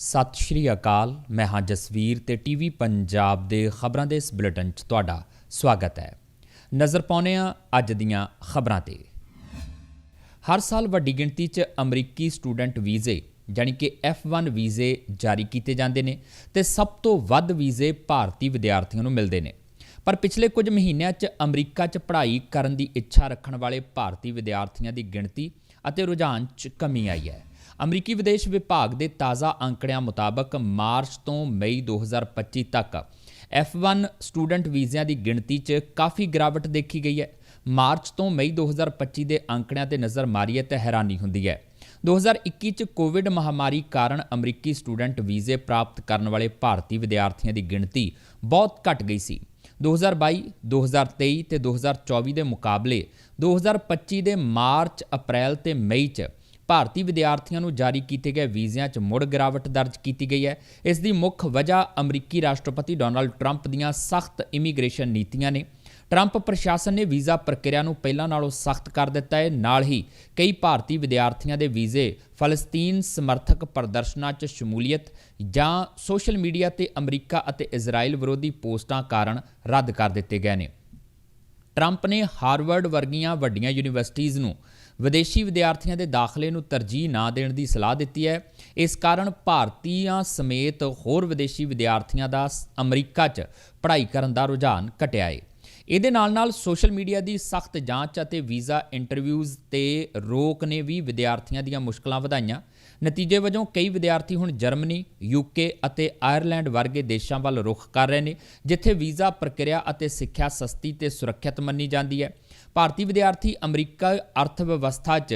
ਸਤਿ ਸ਼੍ਰੀ ਅਕਾਲ, ਮੈਂ ਹਾਂ ਜਸਵੀਰ ਤੇ ਟੀਵੀ ਪੰਜਾਬ ਦੇ ਖਬਰਾਂ ਦੇ ਇਸ ਬੁਲੇਟਿਨ 'ਚ ਤੁਹਾਡਾ ਸਵਾਗਤ ਹੈ। ਨਜ਼ਰ ਪਾਉਂਦੇ ਹਾਂ ਅੱਜ ਦੀਆਂ ਖਬਰਾਂ ਤੇ। ਹਰ ਸਾਲ ਵੱਡੀ ਗਿਣਤੀ 'ਚ ਅਮਰੀਕੀ ਸਟੂਡੈਂਟ ਵੀਜ਼ੇ ਜਾਣੀ ਕਿ F1 ਵੀਜ਼ੇ ਜਾਰੀ ਕੀਤੇ ਜਾਂਦੇ ਨੇ ਤੇ ਸਭ ਤੋਂ ਵੱਧ ਵੀਜ਼ੇ ਭਾਰਤੀ ਵਿਦਿਆਰਥੀਆਂ ਨੂੰ ਮਿਲਦੇ ਨੇ। ਪਰ ਪਿਛਲੇ ਕੁਝ ਮਹੀਨਿਆਂ 'ਚ ਅਮਰੀਕਾ 'ਚ ਪੜ੍ਹਾਈ ਕਰਨ ਦੀ ਇੱਛਾ ਰੱਖਣ ਵਾਲੇ ਭਾਰਤੀ ਵਿਦਿਆਰਥੀਆਂ ਦੀ ਗਿਣਤੀ ਅਤੇ ਰੁਝਾਨ 'ਚ ਕਮੀ ਆਈ ਹੈ। ਅਮਰੀਕੀ ਵਿਦੇਸ਼ ਵਿਭਾਗ ਦੇ ਤਾਜ਼ਾ ਅੰਕੜਿਆਂ ਮੁਤਾਬਕ ਮਾਰਚ ਤੋਂ ਮਈ 2025 ਤੱਕ F1 ਸਟੂਡੈਂਟ ਵੀਜ਼ਿਆਂ ਦੀ ਗਿਣਤੀ 'ਚ ਕਾਫੀ ਗਿਰਾਵਟ ਦੇਖੀ ਗਈ ਹੈ। ਮਾਰਚ ਤੋਂ ਮਈ 2025 ਦੇ ਅੰਕੜਿਆਂ ਤੇ ਨਜ਼ਰ ਮਾਰੀਏ ਤਾਂ ਹੈਰਾਨੀ ਹੁੰਦੀ ਹੈ। 2021 ਚ ਕੋਵਿਡ ਮਹਾਮਾਰੀ ਕਾਰਨ ਅਮਰੀਕੀ ਸਟੂਡੈਂਟ ਵੀਜ਼ੇ ਪ੍ਰਾਪਤ ਕਰਨ ਵਾਲੇ ਭਾਰਤੀ ਵਿਦਿਆਰਥੀਆਂ ਦੀ ਗਿਣਤੀ ਬਹੁਤ ਘਟ ਗਈ ਸੀ। 2022 2023 ਤੇ 2024 ਦੇ ਮੁਕਾਬਲੇ 2025 ਦੇ ਮਾਰਚ, ਅਪ੍ਰੈਲ ਤੇ ਮਈ ਚ ਭਾਰਤੀ ਵਿਦਿਆਰਥੀਆਂ ਨੂੰ ਜਾਰੀ ਕੀਤੇ ਗਏ ਵੀਜ਼ਿਆਂ 'ਚ ਮੁੜ ਗਿਰਾਵਟ ਦਰਜ ਕੀਤੀ ਗਈ ਹੈ। ਇਸ ਦੀ ਮੁੱਖ ਵਜ੍ਹਾ ਅਮਰੀਕੀ ਰਾਸ਼ਟਰਪਤੀ ਡੋਨਾਲਡ ਟਰੰਪ ਦੀਆਂ ਸਖਤ ਇਮੀਗ੍ਰੇਸ਼ਨ ਨੀਤੀਆਂ ਨੇ। ਟਰੰਪ ਪ੍ਰਸ਼ਾਸਨ ਨੇ ਵੀਜ਼ਾ ਪ੍ਰਕਿਰਿਆ ਨੂੰ ਪਹਿਲਾਂ ਨਾਲੋਂ ਸਖਤ ਕਰ ਦਿੱਤਾ ਹੈ। ਨਾਲ ਹੀ ਕਈ ਭਾਰਤੀ ਵਿਦਿਆਰਥੀਆਂ ਦੇ ਵੀਜ਼ੇ ਫਲਸਤੀਨ ਸਮਰਥਕ ਪ੍ਰਦਰਸ਼ਨਾਂ 'ਚ ਸ਼ਮੂਲੀਅਤ ਜਾਂ ਸੋਸ਼ਲ ਮੀਡੀਆ ਤੇ ਅਮਰੀਕਾ ਅਤੇ ਇਜ਼ਰਾਈਲ ਵਿਰੋਧੀ ਪੋਸਟਾਂ ਕਾਰਨ ਰੱਦ ਕਰ ਦਿੱਤੇ ਗਏ ਨੇ। ਟਰੰਪ ਨੇ ਹਾਰਵਰਡ ਵਰਗੀਆਂ ਵੱਡੀਆਂ ਯੂਨੀਵਰਸਿਟੀਆਂ ਨੂੰ ਵਿਦੇਸ਼ੀ ਵਿਦਿਆਰਥੀਆਂ ਦੇ ਦਾਖਲੇ ਨੂੰ ਤਰਜੀਹ ਨਾ ਦੇਣ ਦੀ ਸਲਾਹ ਦਿੱਤੀ ਹੈ। ਇਸ ਕਾਰਨ ਭਾਰਤੀਆਂ ਸਮੇਤ ਹੋਰ ਵਿਦੇਸ਼ੀ ਵਿਦਿਆਰਥੀਆਂ ਦਾ ਸ- ਅਮਰੀਕਾ 'ਚ ਪੜ੍ਹਾਈ ਕਰਨ ਦਾ ਰੁਝਾਨ ਘਟਿਆ ਹੈ ਇਹਦੇ ਨਾਲ-ਨਾਲ ਸੋਸ਼ਲ ਮੀਡੀਆ ਦੀ ਸਖਤ ਜਾਂਚ ਅਤੇ ਵੀਜ਼ਾ ਇੰਟਰਵਿਊਜ਼ ਤੇ ਰੋਕ ਨੇ ਵੀ ਵਿਦਿਆਰਥੀਆਂ ਦੀਆਂ ਮੁਸ਼ਕਲਾਂ ਵਧਾਈਆਂ। ਨਤੀਜੇ ਵਜੋਂ ਕਈ ਵਿਦਿਆਰਥੀ ਹੁਣ ਜਰਮਨੀ, ਯੂਕੇ ਅਤੇ ਆਇਰਲੈਂਡ ਵਰਗੇ ਦੇਸ਼ਾਂ ਵੱਲ ਰੁਖ ਕਰ ਰਹੇ ਨੇ, ਜਿੱਥੇ ਵੀਜ਼ਾ ਪ੍ਰਕਿਰਿਆ ਅਤੇ ਸਿੱਖਿਆ ਸਸਤੀ ਤੇ ਸੁਰੱਖਿਅਤ ਮੰਨੀ ਜਾਂਦੀ ਹੈ। ਭਾਰਤੀ ਵਿਦਿਆਰਥੀ ਅਮਰੀਕਾ ਅਰਥ ਵਿਵਸਥਾ 'ਚ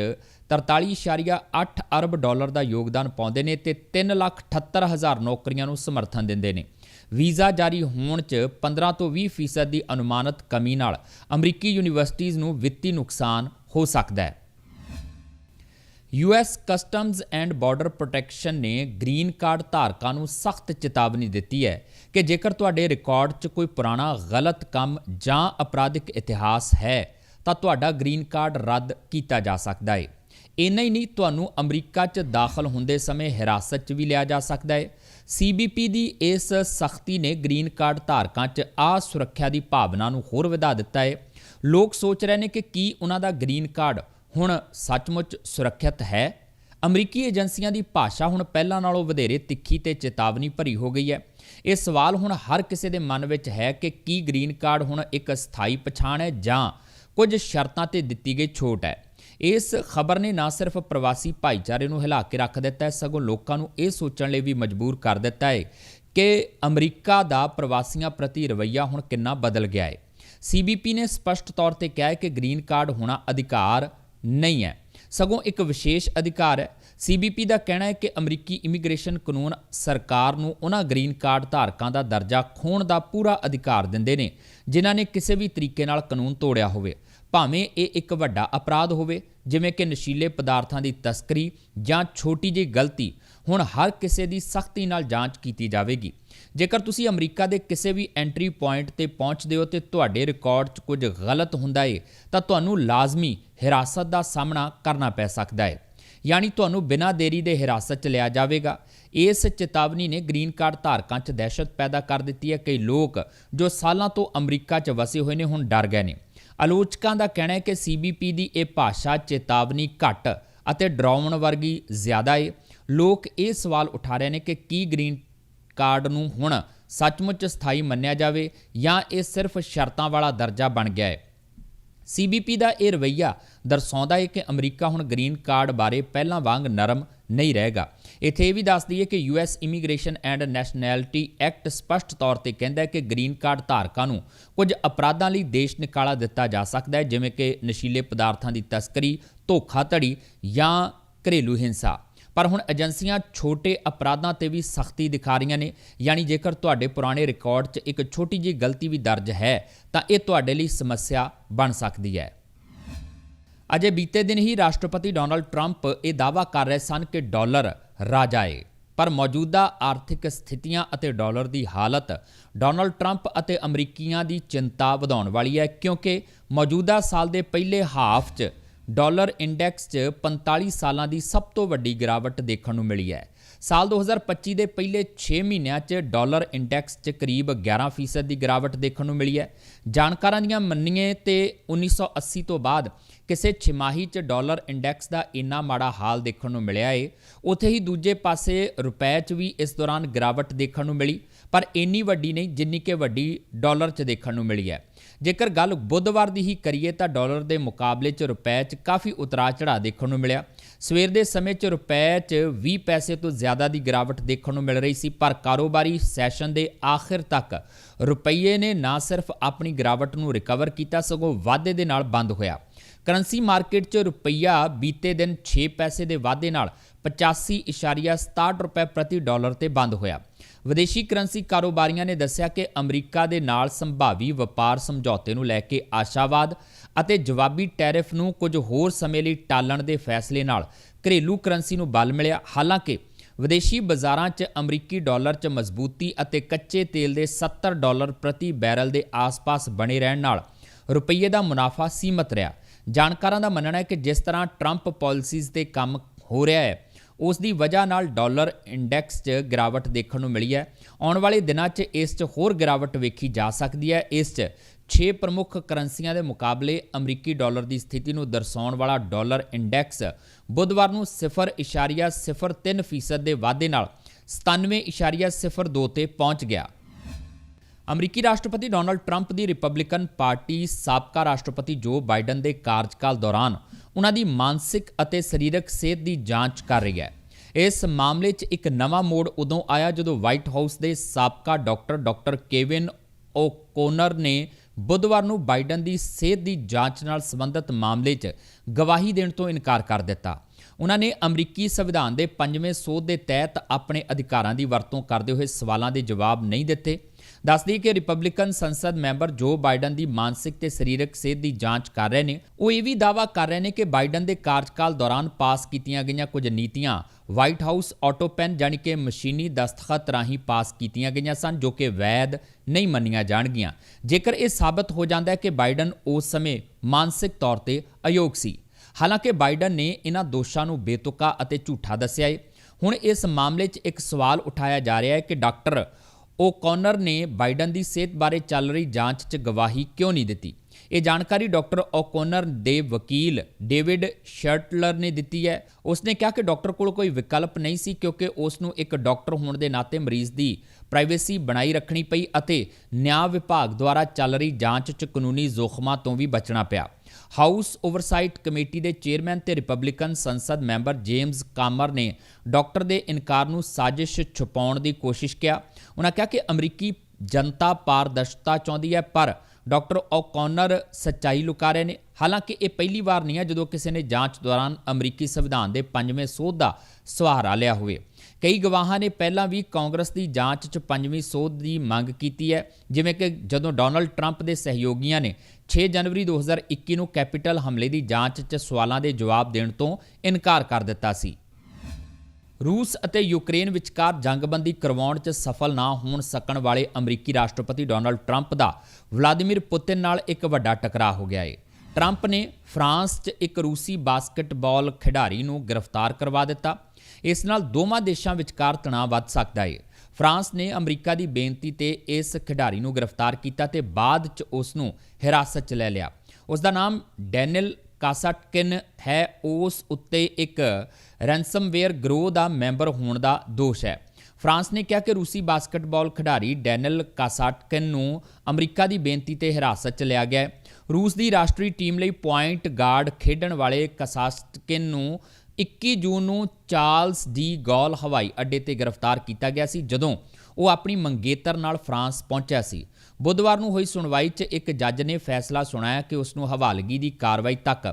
43.8 ਅਰਬ ਡਾਲਰ ਦਾ ਯੋਗਦਾਨ ਪਾਉਂਦੇ ਨੇ ਤੇ 3,78,000 ਨੌਕਰੀਆਂ ਨੂੰ ਸਮਰਥਨ ਦਿੰਦੇ ਨੇ। ਵੀਜ਼ਾ ਜਾਰੀ ਹੋਣ 'ਚ 15 ਤੋਂ 20 ਫੀਸਦ ਦੀ ਅਨੁਮਾਨਿਤ ਕਮੀ ਨਾਲ ਅਮਰੀਕੀ ਯੂਨੀਵਰਸਿਟੀਆਂ ਨੂੰ ਵਿੱਤੀ ਨੁਕਸਾਨ ਹੋ ਸਕਦਾ ਹੈ। US customs and border protection ਨੇ ਗ੍ਰੀਨ ਕਾਰਡ ਧਾਰਕਾਂ ਨੂੰ ਸਖਤ ਚੇਤਾਵਨੀ ਦਿੱਤੀ ਹੈ ਕਿ ਜੇਕਰ ਤੁਹਾਡੇ ਰਿਕਾਰਡ 'ਚ ਕੋਈ ਪੁਰਾਣਾ ਗਲਤ ਕੰਮ ਜਾਂ ਅਪਰਾਧਿਕ ਇਤਿਹਾਸ ਹੈ ਤਾਂ ਤੁਹਾਡਾ ਗ੍ਰੀਨ ਕਾਰਡ ਰੱਦ ਕੀਤਾ ਜਾ ਸਕਦਾ ਹੈ ਇੰਨਾ ਹੀ ਨਹੀਂ, ਤੁਹਾਨੂੰ ਅਮਰੀਕਾ 'ਚ ਦਾਖਲ ਹੁੰਦੇ ਸਮੇਂ ਹਿਰਾਸਤ 'ਚ ਵੀ ਲਿਆ ਜਾ ਸਕਦਾ ਹੈ ਸੀਬੀਪੀ ਦੀ ਇਸ ਸਖਤੀ ਨੇ ਗ੍ਰੀਨ ਕਾਰਡ ਧਾਰਕਾਂ 'ਚ ਆ ਸੁਰੱਖਿਆ ਦੀ ਭਾਵਨਾ ਨੂੰ ਹੋਰ ਵਧਾ ਦਿੱਤਾ ਹੈ ਲੋਕ ਸੋਚ ਰਹੇ ਨੇ ਕਿ ਕੀ ਉਹਨਾਂ ਦਾ ਗ੍ਰੀਨ ਕਾਰਡ ਹੁਣ ਸੱਚਮੁੱਚ ਸੁਰੱਖਿਅਤ ਹੈ? ਅਮਰੀਕੀ ਏਜੰਸੀਆਂ ਦੀ ਭਾਸ਼ਾ ਹੁਣ ਪਹਿਲਾਂ ਨਾਲੋਂ ਵਧੇਰੇ ਤਿੱਖੀ ਤੇ ਚੇਤਾਵਨੀ ਭਰੀ ਹੋ ਗਈ ਹੈ। ਇਹ ਸਵਾਲ ਹੁਣ ਹਰ ਕਿਸੇ ਦੇ ਮਨ ਵਿੱਚ ਹੈ ਕਿ ਕੀ ਗ੍ਰੀਨ ਕਾਰਡ ਹੁਣ ਇੱਕ ਸਥਾਈ ਪਛਾਣ ਹੈ ਜਾਂ ਕੁਝ ਸ਼ਰਤਾਂ ਤੇ ਦਿੱਤੀ ਗਈ ਛੋਟ ਹੈ। ਇਸ ਖਬਰ ਨੇ ਨਾ ਸਿਰਫ ਪ੍ਰਵਾਸੀ ਭਾਈਚਾਰੇ ਨੂੰ ਹਿਲਾ ਕੇ ਰੱਖ ਦਿੱਤਾ ਹੈ, ਸਗੋਂ ਲੋਕਾਂ ਨੂੰ ਇਹ ਸੋਚਣ ਲਈ ਵੀ ਮਜਬੂਰ ਕਰ ਦਿੱਤਾ ਹੈ ਕਿ ਅਮਰੀਕਾ ਦਾ ਪ੍ਰਵਾਸੀਆਂ ਪ੍ਰਤੀ ਰਵੱਈਆ ਹੁਣ ਕਿੰਨਾ ਬਦਲ ਗਿਆ ਹੈ। ਸੀਬੀਪੀ ਨੇ ਸਪਸ਼ਟ ਤੌਰ ਤੇ ਕਿਹਾ ਹੈ ਕਿ ਗ੍ਰੀਨ ਕਾਰਡ ਹੋਣਾ ਅਧਿਕਾਰ ਨਹੀਂ ਹੈ। ਸਗੋਂ ਇੱਕ ਵਿਸ਼ੇਸ਼ ਅਧਿਕਾਰ ਹੈ। ਸੀਬੀਪੀ ਦਾ ਕਹਿਣਾ ਹੈ ਕਿ ਅਮਰੀਕੀ ਇਮੀਗ੍ਰੇਸ਼ਨ ਕਾਨੂੰਨ ਸਰਕਾਰ ਨੂੰ ਉਹਨਾਂ ਗ੍ਰੀਨ ਕਾਰਡ ਧਾਰਕਾਂ ਦਾ ਦਰਜਾ ਖੋਣ ਦਾ ਪੂਰਾ ਅਧਿਕਾਰ ਦਿੰਦੇ ਨੇ, ਜਿਨ੍ਹਾਂ ਨੇ ਕਿਸੇ ਵੀ ਤਰੀਕੇ ਨਾਲ ਕਾਨੂੰਨ ਤੋੜਿਆ ਹੋਵੇ। ਭਾਵੇਂ ਇਹ ਇੱਕ ਵੱਡਾ ਅਪਰਾਧ ਹੋਵੇ, ਜਿਵੇਂ ਕਿ ਨਸ਼ੀਲੇ ਪਦਾਰਥਾਂ ਦੀ ਤਸਕਰੀ ਜਾਂ ਛੋਟੀ ਜਿਹੀ ਗਲਤੀ, ਹੁਣ ਹਰ ਕਿਸੇ ਦੀ ਸਖਤੀ ਨਾਲ ਜਾਂਚ ਕੀਤੀ ਜਾਵੇਗੀ। ਜੇਕਰ ਤੁਸੀਂ ਅਮਰੀਕਾ ਦੇ ਕਿਸੇ ਵੀ ਐਂਟਰੀ ਪੁਆਇੰਟ ਤੇ ਪਹੁੰਚਦੇ ਹੋ ਤੇ ਤੁਹਾਡੇ ਰਿਕਾਰਡ 'ਚ ਕੁਝ ਗਲਤ ਹੁੰਦਾ ਏ, ਤਾਂ ਤੁਹਾਨੂੰ ਲਾਜ਼ਮੀ ਹਿਰਾਸਤ ਦਾ ਸਾਹਮਣਾ ਕਰਨਾ ਪੈ ਸਕਦਾ ਹੈ ਯਾਨੀ ਤੁਹਾਨੂੰ ਬਿਨਾਂ ਦੇਰੀ ਦੇ ਹਿਰਾਸਤ 'ਚ ਲਿਆ ਜਾਵੇਗਾ। ਇਸ ਚੇਤਾਵਨੀ ਨੇ ਗ੍ਰੀਨ ਕਾਰਡ ਧਾਰਕਾਂ 'ਚ ਦਹਿਸ਼ਤ ਪੈਦਾ ਕਰ ਦਿੱਤੀ ਹੈ। ਕਈ ਲੋਕ ਜੋ ਸਾਲਾਂ ਤੋਂ ਅਮਰੀਕਾ 'ਚ ਵਸੇ ਹੋਏ ਨੇ, ਹੁਣ ਡਰ ਗਏ ਨੇ। ਆਲੋਚਕਾਂ ਦਾ ਕਹਿਣਾ ਹੈ ਕਿ ਸੀਬੀਪੀ ਦੀ ਇਹ ਭਾਸ਼ਾ ਚੇਤਾਵਨੀ ਘੱਟ ਅਤੇ ਡਰਾਉਣ ਵਰਗੀ ਜ਼ਿਆਦਾ ਏ। ਲੋਕ ਇਹ ਸਵਾਲ ਉਠਾ ਰਹੇ ਨੇ ਕਿ ਕੀ ਗ੍ਰੀਨ ਕਾਰਡ ਨੂੰ ਹੁਣ ਸੱਚਮੁੱਚ ਸਥਾਈ ਮੰਨਿਆ ਜਾਵੇ ਜਾਂ ਇਹ ਸਿਰਫ ਸ਼ਰਤਾਂ ਵਾਲਾ ਦਰਜਾ ਬਣ ਗਿਆ ਹੈ ਸੀਬੀਪੀ ਦਾ ਇਹ ਰਵੱਈਆ ਦਰਸਾਉਂਦਾ ਹੈ ਕਿ ਅਮਰੀਕਾ ਹੁਣ ਗ੍ਰੀਨ ਕਾਰਡ ਬਾਰੇ ਪਹਿਲਾਂ ਵਾਂਗ ਨਰਮ ਨਹੀਂ ਰਹੇਗਾ। ਇੱਥੇ ਇਹ ਵੀ ਦੱਸ ਦਈਏ ਕਿ US immigration and nationality act ਸਪਸ਼ਟ ਤੌਰ ਤੇ ਕਹਿੰਦਾ ਹੈ ਕਿ ਗ੍ਰੀਨ ਕਾਰਡ ਧਾਰਕਾਂ ਨੂੰ ਕੁਝ ਅਪਰਾਧਾਂ ਲਈ ਦੇਸ਼ ਨਿਕਾਲਾ ਦਿੱਤਾ ਜਾ ਸਕਦਾ ਹੈ, ਜਿਵੇਂ ਕਿ ਨਸ਼ੀਲੇ ਪਦਾਰਥਾਂ ਦੀ ਤਸਕਰੀ, ਧੋਖਾਧੜੀ ਜਾਂ ਘਰੇਲੂ ਹਿੰਸਾ। ਪਰ ਹੁਣ ਏਜੰਸੀਆਂ ਛੋਟੇ ਅਪਰਾਧਾਂ ਤੇ ਵੀ ਸਖਤੀ ਦਿਖਾ ਰਹੀਆਂ ਨੇ। ਯਾਨੀ ਜੇਕਰ ਤੁਹਾਡੇ ਪੁਰਾਣੇ ਰਿਕਾਰਡ 'ਚ ਇੱਕ ਛੋਟੀ ਜਿਹੀ ਗਲਤੀ ਵੀ ਦਰਜ ਹੈ, ਤਾਂ ਇਹ ਤੁਹਾਡੇ ਲਈ ਸਮੱਸਿਆ ਬਣ ਸਕਦੀ ਹੈ। ਅਜੇ ਬੀਤੇ ਦਿਨ ਹੀ ਰਾਸ਼ਟਰਪਤੀ ਡੋਨਲਡ ਟਰੰਪ ਇਹ ਦਾਅਵਾ ਕਰ ਰਹੇ ਸਨ ਕਿ ਡਾਲਰ ਰਾਜਾ ਏ। ਪਰ ਮੌਜੂਦਾ ਆਰਥਿਕ ਸਥਿਤੀਆਂ ਅਤੇ ਡਾਲਰ ਦੀ ਹਾਲਤ ਡੋਨਲਡ ਟਰੰਪ ਅਤੇ ਅਮਰੀਕੀਆਂ ਦੀ ਚਿੰਤਾ ਵਧਾਉਣ ਵਾਲੀ ਹੈ, ਕਿਉਂਕਿ ਮੌਜੂਦਾ ਸਾਲ ਦੇ ਪਹਿਲੇ ਹਾਫ 'ਚ ਡਾਲਰ ਇੰਡੈਕਸ 'ਚ 45 ਸਾਲਾਂ ਦੀ ਸਭ ਤੋਂ ਵੱਡੀ ਗਿਰਾਵਟ ਦੇਖਣ ਨੂੰ ਮਿਲੀ ਹੈ। ਸਾਲ 2025 ਦੇ ਪਹਿਲੇ 6 ਮਹੀਨਿਆਂ 'ਚ ਡਾਲਰ ਇੰਡੈਕਸ 'ਚ ਕਰੀਬ 11% ਦੀ ਗਿਰਾਵਟ ਦੇਖਣ ਨੂੰ ਮਿਲੀ ਹੈ। ਜਾਣਕਾਰਾਂ ਦੀਆਂ ਮੰਨੀਏ ਤੇ 1980 ਤੋਂ ਬਾਅਦ ਕਿਸੇ ਛਿਮਾਹੀ 'ਚ ਡਾਲਰ ਇੰਡੈਕਸ ਦਾ ਇੰਨਾ ਮਾੜਾ ਹਾਲ ਦੇਖਣ ਨੂੰ ਮਿਲਿਆ ਏ। ਉੱਥੇ ਹੀ ਦੂਜੇ ਪਾਸੇ ਰੁਪਏ 'ਚ ਵੀ ਇਸ ਦੌਰਾਨ ਗਿਰਾਵਟ ਦੇਖਣ ਨੂੰ ਮਿਲੀ, ਪਰ ਇੰਨੀ ਵੱਡੀ ਨਹੀਂ ਜਿੰਨੀ ਕਿ ਵੱਡੀ ਡਾਲਰ 'ਚ ਦੇਖਣ ਨੂੰ ਮਿਲੀ ਹੈ। ਜੇਕਰ ਗੱਲ ਬੁੱਧਵਾਰ ਦੀ ਹੀ ਕਰੀਏ ਤਾਂ ਡਾਲਰ ਦੇ ਮੁਕਾਬਲੇ 'ਚ ਰੁਪਏ 'ਚ ਕਾਫੀ ਉਤਰਾਅ ਚੜਾਅ ਦੇਖਣ ਨੂੰ ਮਿਲਿਆ। ਸਵੇਰ ਦੇ ਸਮੇਂ 'ਚ ਰੁਪਏ 'ਚ 20 ਪੈਸੇ ਤੋਂ ਜ਼ਿਆਦਾ ਦੀ ਗਿਰਾਵਟ ਦੇਖਣ ਨੂੰ ਮਿਲ ਰਹੀ ਸੀ, ਪਰ ਕਾਰੋਬਾਰੀ ਸੈਸ਼ਨ ਦੇ ਆਖਿਰ ਤੱਕ ਰੁਪਈਏ ਨੇ ਨਾ ਸਿਰਫ ਆਪਣੀ ਗਿਰਾਵਟ ਨੂੰ ਰਿਕਵਰ ਕੀਤਾ, ਸਗੋਂ ਵਾਧੇ ਦੇ ਨਾਲ ਬੰਦ ਹੋਇਆ। ਕਰੰਸੀ ਮਾਰਕੀਟ 'ਚ ਰੁਪਈਆ ਬੀਤੇ ਦਿਨ 6 ਪੈਸੇ ਦੇ ਵਾਧੇ ਨਾਲ 85.67 ਰੁਪਏ ਪ੍ਰਤੀ ਡਾਲਰ ਤੇ ਬੰਦ ਹੋਇਆ। ਵਿਦੇਸ਼ੀ ਕਰੰਸੀ ਕਾਰੋਬਾਰੀਆਂ ਨੇ ਦੱਸਿਆ ਕਿ ਅਮਰੀਕਾ ਦੇ ਨਾਲ ਸੰਭਾਵੀ ਵਪਾਰ ਸਮਝੌਤੇ ਨੂੰ ਲੈ ਕੇ ਆਸ਼ਾਵਾਦ ਅਤੇ ਜਵਾਬੀ ਟੈਰਿਫ ਨੂੰ ਕੁਝ ਹੋਰ ਸਮੇਂ ਲਈ ਟਾਲਣ ਦੇ ਫੈਸਲੇ ਨਾਲ ਘਰੇਲੂ ਕਰੰਸੀ ਨੂੰ ਬਲ ਮਿਲਿਆ। ਹਾਲਾਂਕਿ, ਵਿਦੇਸ਼ੀ ਬਾਜ਼ਾਰਾਂ 'ਚ ਅਮਰੀਕੀ ਡਾਲਰ 'ਚ ਮਜ਼ਬੂਤੀ ਅਤੇ ਕੱਚੇ ਤੇਲ ਦੇ 70 ਡਾਲਰ ਪ੍ਰਤੀ ਬੈਰਲ ਦੇ ਆਸ-ਪਾਸ ਬਣੇ ਰਹਿਣ ਨਾਲ ਰੁਪਈਏ ਦਾ ਮੁਨਾਫਾ ਸੀਮਤ ਰਿਹਾ। ਜਾਣਕਾਰਾਂ ਦਾ ਮੰਨਣਾ ਹੈ ਕਿ ਜਿਸ ਤਰ੍ਹਾਂ ਟਰੰਪ ਪਾਲਿਸੀਜ਼ ਤੇ ਕੰਮ ਹੋ ਰਿਹਾ ਹੈ ਉਸ ਦੀ ਵਜ੍ਹਾ ਨਾਲ ਡਾਲਰ ਇੰਡੈਕਸ 'ਚ ਗਿਰਾਵਟ ਦੇਖਣ ਨੂੰ ਮਿਲੀ ਹੈ। ਆਉਣ ਵਾਲੇ ਦਿਨਾਂ 'ਚ ਇਸ 'ਚ ਹੋਰ ਗਿਰਾਵਟ ਵੇਖੀ ਜਾ ਸਕਦੀ ਹੈ। ਇਸ 'ਚ 6 ਪ੍ਰਮੁੱਖ ਕਰੰਸੀਆਂ ਦੇ ਮੁਕਾਬਲੇ ਅਮਰੀਕੀ ਡਾਲਰ ਦੀ ਸਥਿਤੀ ਨੂੰ ਦਰਸਾਉਣ ਵਾਲਾ ਡਾਲਰ ਇੰਡੈਕਸ ਬੁੱਧਵਾਰ ਨੂੰ 0.03% ਦੇ ਵਾਧੇ ਨਾਲ 97.02 ਤੇ ਪਹੁੰਚ ਗਿਆ। ਅਮਰੀਕੀ ਰਾਸ਼ਟਰਪਤੀ ਡੋਨਲਡ ਟਰੰਪ ਦੀ ਰਿਪਬਲਿਕਨ ਪਾਰਟੀ ਸਾਬਕਾ ਰਾਸ਼ਟਰਪਤੀ ਜੋ ਬਾਈਡਨ ਦੇ ਕਾਰਜਕਾਲ ਦੌਰਾਨ ਉਹਨਾਂ ਦੀ ਮਾਨਸਿਕ ਅਤੇ ਸਰੀਰਕ ਸਿਹਤ ਦੀ ਜਾਂਚ ਕਰ ਰਹੀ ਹੈ। ਇਸ ਮਾਮਲੇ 'ਚ ਇੱਕ ਨਵਾਂ ਮੋੜ ਉਦੋਂ ਆਇਆ ਜਦੋਂ ਵਾਈਟ ਹਾਊਸ ਦੇ ਸਾਬਕਾ ਡਾਕਟਰ ਡਾਕਟਰ ਕੇਵਿਨ ਓਕੋਨਰ ਨੇ ਬੁੱਧਵਾਰ ਨੂੰ ਬਾਈਡਨ ਦੀ ਸਿਹਤ ਦੀ ਜਾਂਚ ਨਾਲ ਸੰਬੰਧਿਤ ਮਾਮਲੇ 'ਚ ਗਵਾਹੀ ਦੇਣ ਤੋਂ ਇਨਕਾਰ ਕਰ ਦਿੱਤਾ। ਉਹਨਾਂ ਨੇ ਅਮਰੀਕੀ ਸੰਵਿਧਾਨ ਦੇ ਪੰਜਵੇਂ ਸੋਧ ਦੇ ਤਹਿਤ ਆਪਣੇ ਅਧਿਕਾਰਾਂ ਦੀ ਵਰਤੋਂ ਕਰਦੇ ਹੋਏ ਸਵਾਲਾਂ ਦੇ ਜਵਾਬ ਨਹੀਂ ਦਿੱਤੇ। ਦੱਸਦੀ ਕਿ ਰਿਪਬਲਿਕਨ ਸੰਸਦ ਮੈਂਬਰ ਜੋ ਬਾਈਡਨ ਦੀ ਮਾਨਸਿਕ ਤੇ ਸਰੀਰਕ ਸਿਹਤ ਦੀ ਜਾਂਚ ਕਰ ਰਹੇ ਨੇ। ਉਹ ਇਹ ਵੀ ਦਾਅਵਾ ਕਰ ਰਹੇ ਨੇ ਕਿ ਬਾਈਡਨ ਦੇ ਕਾਰਜਕਾਲ ਦੌਰਾਨ ਪਾਸ ਕੀਤੀਆਂ ਗਈਆਂ ਕੁਝ ਨੀਤੀਆਂ ਵਾਈਟ ਹਾਊਸ ਆਟੋਪੈਨ ਜਾਨੀ ਕਿ ਮਸ਼ੀਨੀ ਦਸਤਖਤ ਰਾਹੀਂ ਪਾਸ ਕੀਤੀਆਂ ਗਈਆਂ ਸਨ, ਜੋ ਕਿ ਵੈਦ ਨਹੀਂ ਮੰਨੀਆਂ ਜਾਣਗੀਆਂ। ਜੇਕਰ ਇਹ ਸਾਬਤ ਹੋ ਜਾਂਦਾ ਹੈ ਕਿ ਬਾਈਡਨ ਉਸ ਸਮੇਂ ਮਾਨਸਿਕ ਤੌਰ ਤੇ ਅਯੋਗ ਸੀ। ਹਾਲਾਂਕਿ ਬਾਈਡਨ ਨੇ ਇਹਨਾਂ ਦੋਸ਼ਾਂ ਨੂੰ ਬੇਤੁਕਾ ਅਤੇ ਝੂਠਾ ਦੱਸਿਆ ਹੈ ਹੁਣ ਇਸ ਮਾਮਲੇ 'ਚ ਇੱਕ ਸਵਾਲ ਉਠਾਇਆ ਜਾ ਰਿਹਾ ਹੈ ਕਿ ਡਾਕਟਰ ਓਕੋਨਰ ਨੇ ਬਾਈਡਨ ਦੀ ਸਿਹਤ ਬਾਰੇ ਚੱਲ ਰਹੀ ਜਾਂਚ 'ਚ ਗਵਾਹੀ ਕਿਉਂ ਨਹੀਂ ਦਿੱਤੀ? ਇਹ ਜਾਣਕਾਰੀ ਡਾਕਟਰ ਓਕੋਨਰ ਦੇ ਵਕੀਲ ਡੇਵਿਡ ਸ਼ਰਟਲਰ ਨੇ ਦਿੱਤੀ ਹੈ। ਉਸਨੇ ਕਿਹਾ ਕਿ ਡਾਕਟਰ ਕੋਲ ਕੋਈ ਵਿਕਲਪ ਨਹੀਂ ਸੀ ਕਿਉਂਕਿ ਉਸ ਨੂੰ ਇੱਕ ਡਾਕਟਰ ਹੋਣ ਦੇ ਨਾਤੇ ਮਰੀਜ਼ ਦੀ ਪ੍ਰਾਈਵੇਸੀ ਬਣਾਈ ਰੱਖਣੀ ਪਈ ਅਤੇ ਨਿਆਂ ਵਿਭਾਗ ਦੁਆਰਾ ਚੱਲ ਰਹੀ ਜਾਂਚ 'ਚ ਕਾਨੂੰਨੀ ਜ਼ੋਖਮਾਂ ਤੋਂ ਵੀ ਬਚਣਾ ਪਿਆ। ਹਾਊਸ ਓਵਰਸਾਈਟ ਕਮੇਟੀ ਦੇ ਚੇਅਰਮੈਨ ਤੇ ਰਿਪਬਲਿਕਨ ਸੰਸਦ ਮੈਂਬਰ ਜੇਮਸ ਕਾਮਰ ਨੇ ਡਾਕਟਰ ਦੇ ਇਨਕਾਰ ਨੂੰ ਸਾਜ਼ਿਸ਼ ਛੁਪਾਉਣ ਦੀ ਕੋਸ਼ਿਸ਼ ਕਿਹਾ। ਉਹਨਾਂ ਕਿਹਾ ਕਿ ਅਮਰੀਕੀ ਜਨਤਾ ਪਾਰਦਰਸ਼ਤਾ ਚਾਹੁੰਦੀ ਹੈ, ਪਰ ਡਾਕਟਰ ਓਕੋਨਰ ਸੱਚਾਈ ਲੁਕਾ ਰਹੇ ਨੇ। ਹਾਲਾਂਕਿ ਇਹ ਪਹਿਲੀ ਵਾਰ ਨਹੀਂ ਹੈ ਜਦੋਂ ਕਿਸੇ ਨੇ ਜਾਂਚ ਦੌਰਾਨ ਅਮਰੀਕੀ ਸੰਵਿਧਾਨ ਦੇ ਪੰਜਵੇਂ ਸੋਧ ਦਾ ਸਹਾਰਾ ਲਿਆ ਹੋਵੇ। ਕਈ ਗਵਾਹਾਂ ਨੇ ਪਹਿਲਾਂ ਵੀ ਕਾਂਗਰਸ ਦੀ ਜਾਂਚ 'ਚ ਪੰਜਵੀਂ ਸੋਧ ਦੀ ਮੰਗ ਕੀਤੀ ਹੈ, ਜਿਵੇਂ ਕਿ ਜਦੋਂ ਡੋਨਲਡ ਟਰੰਪ ਦੇ ਸਹਿਯੋਗੀਆਂ ਨੇ 6 ਜਨਵਰੀ 2021 ਨੂੰ ਕੈਪੀਟਲ ਹਮਲੇ ਦੀ ਜਾਂਚ 'ਚ ਸਵਾਲਾਂ ਦੇ ਜਵਾਬ ਦੇਣ ਤੋਂ ਇਨਕਾਰ ਕਰ ਦਿੱਤਾ ਸੀ। ਰੂਸ ਅਤੇ ਯੂਕਰੇਨ ਵਿਚਕਾਰ ਜੰਗਬੰਦੀ ਕਰਵਾਉਣ 'ਚ ਸਫਲ ਨਾ ਹੋਣ ਸਕਣ ਵਾਲੇ ਅਮਰੀਕੀ ਰਾਸ਼ਟਰਪਤੀ ਡੋਨਲਡ ਟਰੰਪ ਦਾ ਵਲਾਦੀਮੀਰ ਪੁਤਿਨ ਨਾਲ ਇੱਕ ਵੱਡਾ ਟਕਰਾਅ ਹੋ ਗਿਆ ਹੈ ਟਰੰਪ ਨੇ ਫਰਾਂਸ 'ਚ ਇੱਕ ਰੂਸੀ ਬਾਸਕਟਬਾਲ ਖਿਡਾਰੀ ਨੂੰ ਗ੍ਰਿਫਤਾਰ ਕਰਵਾ ਦਿੱਤਾ। ਇਸ ਨਾਲ ਦੋਵਾਂ ਦੇਸ਼ਾਂ ਵਿਚਕਾਰ ਤਣਾਅ ਵੱਧ ਸਕਦਾ ਹੈ ਫਰਾਂਸ ਨੇ ਅਮਰੀਕਾ ਦੀ ਬੇਨਤੀ ਤੇ ਇਸ ਖਿਡਾਰੀ ਨੂੰ ਗ੍ਰਿਫਤਾਰ ਕੀਤਾ ਤੇ ਬਾਅਦ 'ਚ ਉਸ ਨੂੰ ਹਿਰਾਸਤ 'ਚ ਲੈ ਲਿਆ। ਉਸ ਦਾ ਨਾਮ ਡੈਨਿਲ ਕਾਸਾਟਕਿਨ ਹੈ। ਉਸ ਉੱਤੇ ਇੱਕ ਰੈਂਸਮਵੇਅਰ ਗਰੋਹ ਦਾ ਮੈਂਬਰ ਹੋਣ ਦਾ ਦੋਸ਼ ਹੈ। ਫਰਾਂਸ ਨੇ ਕਿਹਾ ਕਿ ਰੂਸੀ ਬਾਸਕਟਬਾਲ ਖਿਡਾਰੀ ਡੈਨਿਲ ਕਾਸਾਟਕਿਨ ਨੂੰ ਅਮਰੀਕਾ ਦੀ ਬੇਨਤੀ ਤੇ ਹਿਰਾਸਤ 'ਚ ਲਿਆ ਗਿਆ ਰੂਸ ਦੀ ਰਾਸ਼ਟਰੀ ਟੀਮ ਲਈ ਪੁਆਇੰਟ ਗਾਰਡ ਖੇਡਣ ਵਾਲੇ ਕਾਸਾਟਕਿਨ ਨੂੰ 21 ਜੂਨ ਨੂੰ ਚਾਰਲਸ ਡੀ ਗੌਲ ਹਵਾਈ ਅੱਡੇ ਤੇ ਗ੍ਰਿਫਤਾਰ ਕੀਤਾ ਗਿਆ ਸੀ, ਜਦੋਂ ਉਹ ਆਪਣੀ ਮੰਗੇਤਰ ਨਾਲ ਫਰਾਂਸ ਪਹੁੰਚਿਆ ਸੀ। ਬੁੱਧਵਾਰ ਨੂੰ ਹੋਈ ਸੁਣਵਾਈ 'ਚ ਇੱਕ ਜੱਜ ਨੇ ਫੈਸਲਾ ਸੁਣਾਇਆ ਕਿ ਉਸ ਨੂੰ ਹਵਾਲਗੀ ਦੀ ਕਾਰਵਾਈ ਤੱਕ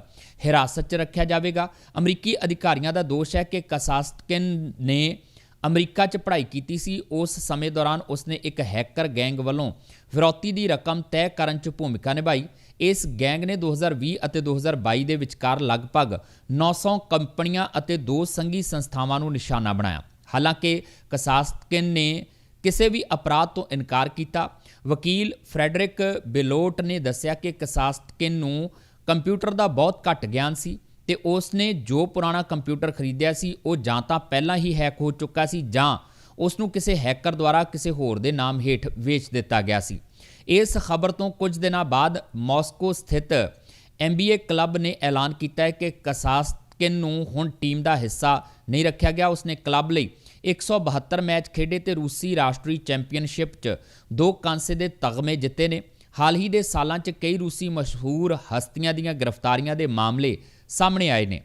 ਹਿਰਾਸਤ 'ਚ ਰੱਖਿਆ ਜਾਵੇਗਾ। ਅਮਰੀਕੀ ਅਧਿਕਾਰੀਆਂ ਦਾ ਦੋਸ਼ ਹੈ ਕਿ ਕਸਾਸਟਕਿਨ ਨੇ ਅਮਰੀਕਾ 'ਚ ਪੜ੍ਹਾਈ ਕੀਤੀ ਸੀ। ਉਸ ਸਮੇਂ ਦੌਰਾਨ ਉਸਨੇ ਇੱਕ ਹੈਕਰ ਗੈਂਗ ਵੱਲੋਂ ਫਿਰੌਤੀ ਦੀ ਰਕਮ ਤੈਅ ਕਰਨ 'ਚ ਭੂਮਿਕਾ ਨਿਭਾਈ। ਇਸ ਗੈਂਗ ਨੇ 2020 ਅਤੇ 2022 ਦੇ ਵਿਚਕਾਰ ਲਗਭਗ 900 ਕੰਪਨੀਆਂ ਅਤੇ ਦੋ ਸੰਘੀ ਸੰਸਥਾਵਾਂ ਨੂੰ ਨਿਸ਼ਾਨਾ ਬਣਾਇਆ। ਹਾਲਾਂਕਿ ਕਸਾਸਟਕਿਨ ਨੇ ਕਿਸੇ ਵੀ ਅਪਰਾਧ ਤੋਂ ਇਨਕਾਰ ਕੀਤਾ। ਵਕੀਲ ਫਰੈਡਰਿਕ ਬੇਲੋਟ ਨੇ ਦੱਸਿਆ ਕਿ ਕਸਾਸਟਕਿਨ ਨੂੰ ਕੰਪਿਊਟਰ ਦਾ ਬਹੁਤ ਘੱਟ ਗਿਆਨ ਸੀ ਤੇ ਉਸ ਨੇ ਜੋ ਪੁਰਾਣਾ ਕੰਪਿਊਟਰ ਖਰੀਦਿਆ ਸੀ, ਉਹ ਜਾਂ ਤਾਂ ਪਹਿਲਾਂ ਹੀ ਹੈਕ ਹੋ ਚੁੱਕਾ ਸੀ ਜਾਂ ਉਸ ਨੂੰ ਕਿਸੇ ਹੈਕਰ ਦੁਆਰਾ ਕਿਸੇ ਹੋਰ ਦੇ ਨਾਮ ਹੇਠ ਵੇਚ ਦਿੱਤਾ ਗਿਆ ਸੀ। ਇਸ ਖਬਰ ਤੋਂ ਕੁਝ ਦਿਨਾਂ ਬਾਅਦ ਮਾਸਕੋ ਸਥਿਤ NBA ਕਲੱਬ ਨੇ ਐਲਾਨ ਕੀਤਾ ਹੈ ਕਿ ਕਸਾਸਕਿਨ ਨੂੰ ਹੁਣ ਟੀਮ ਦਾ ਹਿੱਸਾ ਨਹੀਂ ਰੱਖਿਆ ਗਿਆ। ਉਸਨੇ ਕਲੱਬ ਲਈ 172 ਮੈਚ ਖੇਡੇ ਤੇ ਰੂਸੀ ਰਾਸ਼ਟਰੀ ਚੈਂਪੀਅਨਸ਼ਿਪ 'ਚ ਦੋ ਕਾਂਸੇ ਦੇ ਤਗਮੇ ਜਿੱਤੇ ਨੇ। ਹਾਲ ਹੀ ਦੇ ਸਾਲਾਂ 'ਚ ਕਈ ਰੂਸੀ ਮਸ਼ਹੂਰ ਹਸਤੀਆਂ ਦੀਆਂ ਗ੍ਰਿਫਤਾਰੀਆਂ ਦੇ ਮਾਮਲੇ ਸਾਹਮਣੇ ਆਏ ਨੇ।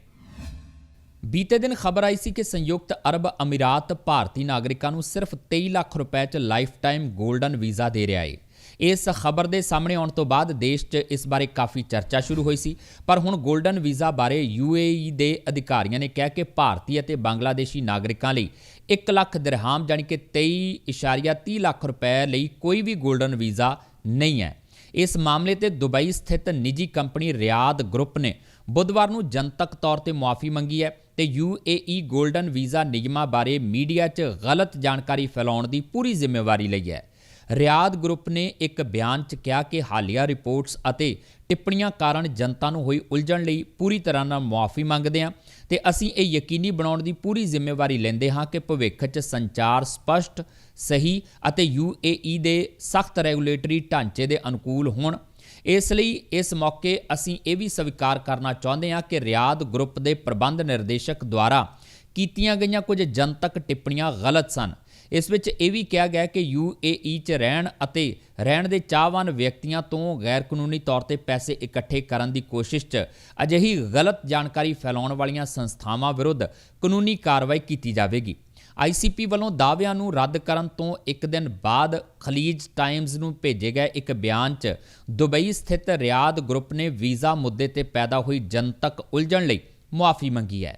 ਬੀਤੇ ਦਿਨ ਖਬਰ ਆਈ ਸੀ ਕਿ ਸੰਯੁਕਤ ਅਰਬ ਅਮੀਰਾਤ ਭਾਰਤੀ ਨਾਗਰਿਕਾਂ ਨੂੰ ਸਿਰਫ 23 ਲੱਖ ਰੁਪਏ 'ਚ ਲਾਈਫ ਟਾਈਮ 골ਡਨ ਵੀਜ਼ਾ ਦੇ ਰਿਹਾ ਹੈ ਇਸ ਖਬਰ ਦੇ ਸਾਹਮਣੇ ਆਉਣ ਤੋਂ ਬਾਅਦ ਦੇਸ਼ 'ਚ ਇਸ ਬਾਰੇ ਕਾਫੀ ਚਰਚਾ ਸ਼ੁਰੂ ਹੋਈ ਸੀ। ਪਰ ਹੁਣ 골ਡਨ ਵੀਜ਼ਾ ਬਾਰੇ ਯੂਏਈ ਦੇ ਅਧਿਕਾਰੀਆਂ ਨੇ ਕਿਹਾ ਕਿ ਭਾਰਤੀ ਅਤੇ ਬੰਗਲਾਦੇਸ਼ੀ ਨਾਗਰਿਕਾਂ ਲਈ 1 ਲੱਖ ਦਿਰਹਾਮ ਜਾਨੀ ਕਿ 23.30 ਲੱਖ ਰੁਪਏ ਲਈ ਕੋਈ ਵੀ 골ਡਨ ਵੀਜ਼ਾ ਨਹੀਂ ਹੈ। ਇਸ ਮਾਮਲੇ ਤੇ ਦੁਬਈ ਸਥਿਤ ਨਿੱਜੀ ਕੰਪਨੀ ਰਿਆਦ ਗਰੁੱਪ ਨੇ ਬੁੱਧਵਾਰ ਨੂੰ ਜਨਤਕ ਤੌਰ ਤੇ ਮੁਆਫੀ ਮੰਗੀ ਹੈ ਤੇ ਯੂਏਈ 골ਡਨ ਵੀਜ਼ਾ ਨਿਯਮਾਂ ਬਾਰੇ ਮੀਡੀਆ 'ਚ ਗਲਤ ਜਾਣਕਾਰੀ ਫੈਲਾਉਣ ਦੀ ਪੂਰੀ ਜ਼ਿੰਮੇਵਾਰੀ ਲਈ ਹੈ। ਰਿਆਦ ਗਰੁੱਪ ਨੇ ਇੱਕ ਬਿਆਨ 'ਚ ਕਿਹਾ ਕਿ ਹਾਲੀਆ ਰਿਪੋਰਟਸ ਅਤੇ ਟਿੱਪਣੀਆਂ ਕਾਰਨ ਜਨਤਾ ਨੂੰ ਹੋਈ ਉਲਝਣ ਲਈ ਪੂਰੀ ਤਰ੍ਹਾਂ ਨਾਲ ਮੁਆਫੀ ਮੰਗਦੇ ਹਾਂ ਤੇ ਅਸੀਂ ਇਹ ਯਕੀਨੀ ਬਣਾਉਣ ਦੀ ਪੂਰੀ ਜ਼ਿੰਮੇਵਾਰੀ ਲੈਂਦੇ ਹਾਂ ਕਿ ਭਵਿੱਖ 'ਚ ਸੰਚਾਰ ਸਪਸ਼ਟ, ਸਹੀ ਅਤੇ UAE ਦੇ ਸਖਤ ਰੈਗੂਲੇਟਰੀ ਢਾਂਚੇ ਦੇ ਅਨੁਕੂਲ ਹੋਣ। ਇਸ ਲਈ ਇਸ ਮੌਕੇ ਅਸੀਂ ਇਹ ਵੀ ਸਵੀਕਾਰ ਕਰਨਾ ਚਾਹੁੰਦੇ ਹਾਂ ਕਿ ਰਿਆਦ ਗਰੁੱਪ ਦੇ ਪ੍ਰਬੰਧ ਨਿਰਦੇਸ਼ਕ ਦੁਆਰਾ ਕੀਤੀਆਂ ਗਈਆਂ ਕੁਝ ਜਨਤਕ ਟਿੱਪਣੀਆਂ ਗਲਤ ਸਨ। ਇਸ ਵਿੱਚ ਇਹ ਵੀ ਕਿਹਾ ਗਿਆ ਕਿ UAE 'ਚ ਰਹਿਣ ਅਤੇ ਰਹਿਣ ਦੇ ਚਾਹਵਾਨ ਵਿਅਕਤੀਆਂ ਤੋਂ ਗੈਰ ਕਾਨੂੰਨੀ ਤੌਰ ਤੇ ਪੈਸੇ ਇਕੱਠੇ ਕਰਨ ਦੀ ਕੋਸ਼ਿਸ਼ 'ਚ ਅਜਿਹੀ ਗਲਤ ਜਾਣਕਾਰੀ ਫੈਲਾਉਣ ਵਾਲੀਆਂ ਸੰਸਥਾਵਾਂ ਵਿਰੁੱਧ ਕਾਨੂੰਨੀ ਕਾਰਵਾਈ ਕੀਤੀ ਜਾਵੇਗੀ। ਆਈਸੀਪੀ ਵੱਲੋਂ ਦਾਅਵਿਆਂ ਨੂੰ ਰੱਦ ਕਰਨ ਤੋਂ ਇੱਕ ਦਿਨ ਬਾਅਦ ਖਲੀਜ ਟਾਈਮਜ਼ ਨੂੰ ਭੇਜੇ ਗਏ ਇੱਕ ਬਿਆਨ 'ਚ ਦੁਬਈ ਸਥਿਤ ਰਿਆਦ ਗਰੁੱਪ ਨੇ ਵੀਜ਼ਾ ਮੁੱਦੇ ਤੇ ਪੈਦਾ ਹੋਈ ਜਨਤਕ ਉਲਝਣ ਲਈ ਮੁਆਫੀ ਮੰਗੀ ਹੈ।